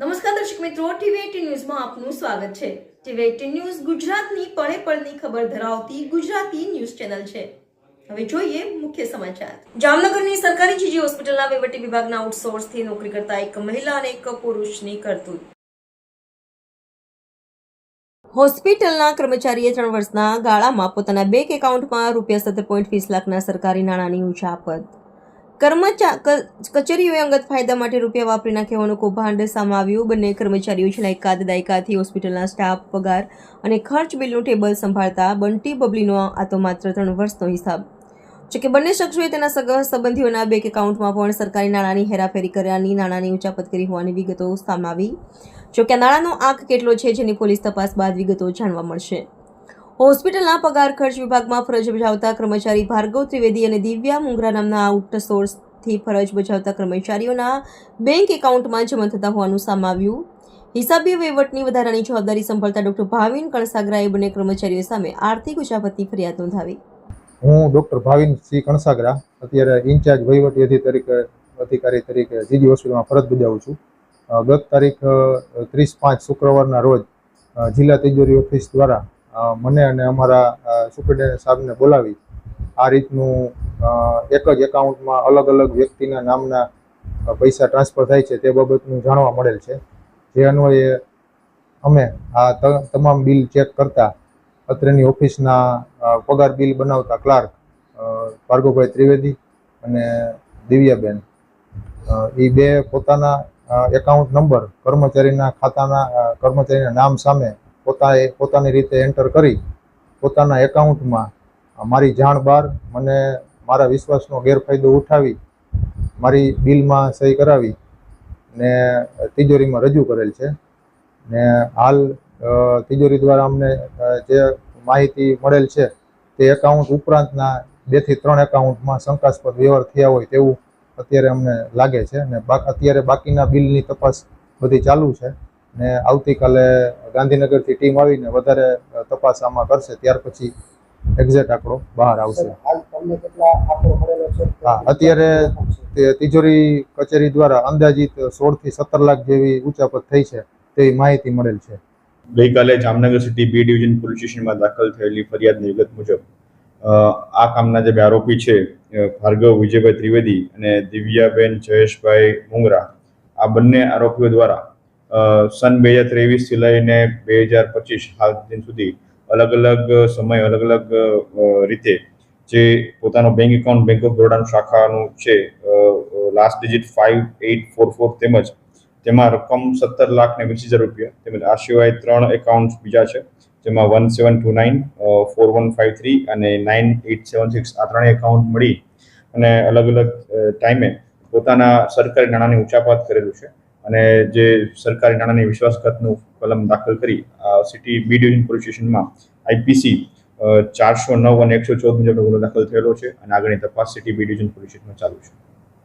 નમસ્કાર દર્શક મિત્રો ટીવી ન્યૂઝમાં આપનું સ્વાગત છે. ટીવી એટીન ન્યૂઝ ગુજરાતની પળે પળની ખબર ધરાવતી ગુજરાતી ન્યૂઝ ચેનલ છે. હવે જોઈએ મુખ્ય સમાચાર. જામનગરની સરકારી જીજી હોસ્પિટલના વહીવટી વિભાગના આઉટસોર્સથી નોકરી કરતા એક મહિલા અને એક પુરુષની કરતૂત. હોસ્પિટલના કર્મચારીએ ત્રણ વર્ષના ગાળામાં પોતાના બેંક એકાઉન્ટમાં રૂપિયા સત્તર પોઈન્ટ વીસ લાખના સરકારી નાણાંની ઉચાપત કર્મચા કચેરીઓએ અંગત ફાયદા માટે રૂપિયા વાપરી નાખ્યાનું કૌભાંડ સામે આવ્યું. બંને કર્મચારીઓ છેલ્લા એકાદ દાયકાથી હોસ્પિટલના સ્ટાફ, પગાર અને ખર્ચ બિલનું ટેબલ સંભાળતા બંટી બબલીનો આ તો માત્ર ત્રણ વર્ષનો હિસાબ. જોકે બંને શખ્સોએ તેના સગા સંબંધીઓના બેંક એકાઉન્ટમાં પણ સરકારી નાણાંની હેરાફેરી કર્યાની નાણાંની ઉચાપત કરી હોવાની વિગતો સામે આવી. જોકે નાણાંનો આંક કેટલો છે, જેની પોલીસ તપાસ બાદ વિગતો જાણવા મળશે. હોસ્પિટલના પગાર ખર્ચ વિભાગમાં ફરજ બજાવતા કર્મચારી ભાર્ગવ ત્રિવેદી અને દિવ્યા મુંગરા નામના આઉટસોર્સથી ફરજ બજાવતા કર્મચારીઓના બેંક એકાઉન્ટમાં જમા થતા હોવાનું સામે આવ્યું. હિસાબી વહીવટની વધારાની જવાબદારી સંભાળતા ડોક્ટર ભાવિન કણસાગરાએ બંને કર્મચારીઓ સામે આર્થિક ઉજાપતની ફરિયાદ નોંધાવી. હું ડૉક્ટર ભાવિન સિંહ કણસાગરા, અત્યારે ઇન્ચાર્જ વહીવટી તરીકે, અધિકારી તરીકે જીજી હોસ્પિટલમાં ફરજ બજાવું છું. ગત તારીખ ત્રીસ પાંચ શુક્રવારના રોજ જિલ્લા તિજોરી ઓફિસ દ્વારા મને અને અમારા સુપ્રિન્ટેન્ડન્ટ સાહેબને બોલાવી. આ રીતનું એક જ એકાઉન્ટમાં અલગ અલગ વ્યક્તિના નામના પૈસા ટ્રાન્સફર થાય છે તે બાબતનું જાણવા મળેલ છે. જે અન્વયે અમે આ તમામ બિલ ચેક કરતા અત્રેની ઓફિસના પગાર બિલ બનાવતા ક્લાર્ક ભાર્ગવભાઈ ત્રિવેદી અને દિવ્યાબેન. એ બે પોતાના એકાઉન્ટ નંબર કર્મચારીના ખાતાના કર્મચારીના નામ સામે પોતાએ પોતાની રીતે એન્ટર કરી, પોતાના એકાઉન્ટમાં મારી જાણ બહાર મને મારા વિશ્વાસનો ગેરફાયદો ઉઠાવી, મારી બિલમાં સહી કરાવી ને તિજોરીમાં રજૂ કરેલ છે. ને હાલ તિજોરી દ્વારા અમને જે માહિતી મળેલ છે તે એકાઉન્ટ ઉપરાંતના બેથી ત્રણ એકાઉન્ટમાં શંકાસ્પદ વ્યવહાર થયા હોય તેવું અત્યારે અમને લાગે છે ને બા- અત્યારે બાકીના બિલની તપાસ બધી ચાલુ છે. ને આવતીકાલે ગાંધીનગરથી ટીમ આવીને વધારે તપાસ આમાં કરશે ત્યાર પછી એક્ઝેક્ટ આંકડો બહાર આવશે. હાલ તમને કેટલા આંકડો મળેલો છે? હા, અત્યારે તે તિજોરી કચેરી દ્વારા અંદાજિત સોળથી સત્તર લાખ જેવી ઉચાપત થઈ છે તેવી માહિતી મળેલ છે. ગઈકાલે Jamnagar city B division police સ્ટેશનમાં દાખલ થયેલી ફરિયાદની વિગત મુજબ આ કામના જે બે આરોપી છે ભાર્ગવ વિજયભાઈ ત્રિવેદી અને દિવ્યાબેન જયેશભાઈ મુંગરા આ બંને આરોપીઓ દ્વારા સન બે હજાર ત્રેવીસથી લઈને બે હજાર પચીસ હાલ દિન સુધી અલગ અલગ સમય અલગ અલગ રીતે જે પોતાનો બેંક એકાઉન્ટ બેંક ઓફ બરોડાનું શાખાનું છે last digit five eight four four તેમજ તેમાં રકમ સત્તર લાખ ને વીસ હજાર રૂપિયા તેમજ આ સિવાય ત્રણ એકાઉન્ટ બીજા છે, જેમાં one seven two nine four one five three અને નાઇન એઇટ સેવન સિક્સ આ ત્રણેય એકાઉન્ટ મળી અને અલગ અલગ ટાઈમે પોતાના સરકારી નાણાંની ઉચાપાત કરેલું છે. અને જે સરકારી નાણાંની વિશ્વાસઘાતનું કલમ દાખલ કરી સિટી બી ડિવિઝન પોલીસ સ્ટેશનમાં આઈપીસી ચારસો નવ અને એકસો ચૌદ મુજબનો ગુનો દાખલ થયેલો છે અને આગળની તપાસ સિટી બી ડિવિઝન પોલીસ સ્ટેશનમાં ચાલુ છે.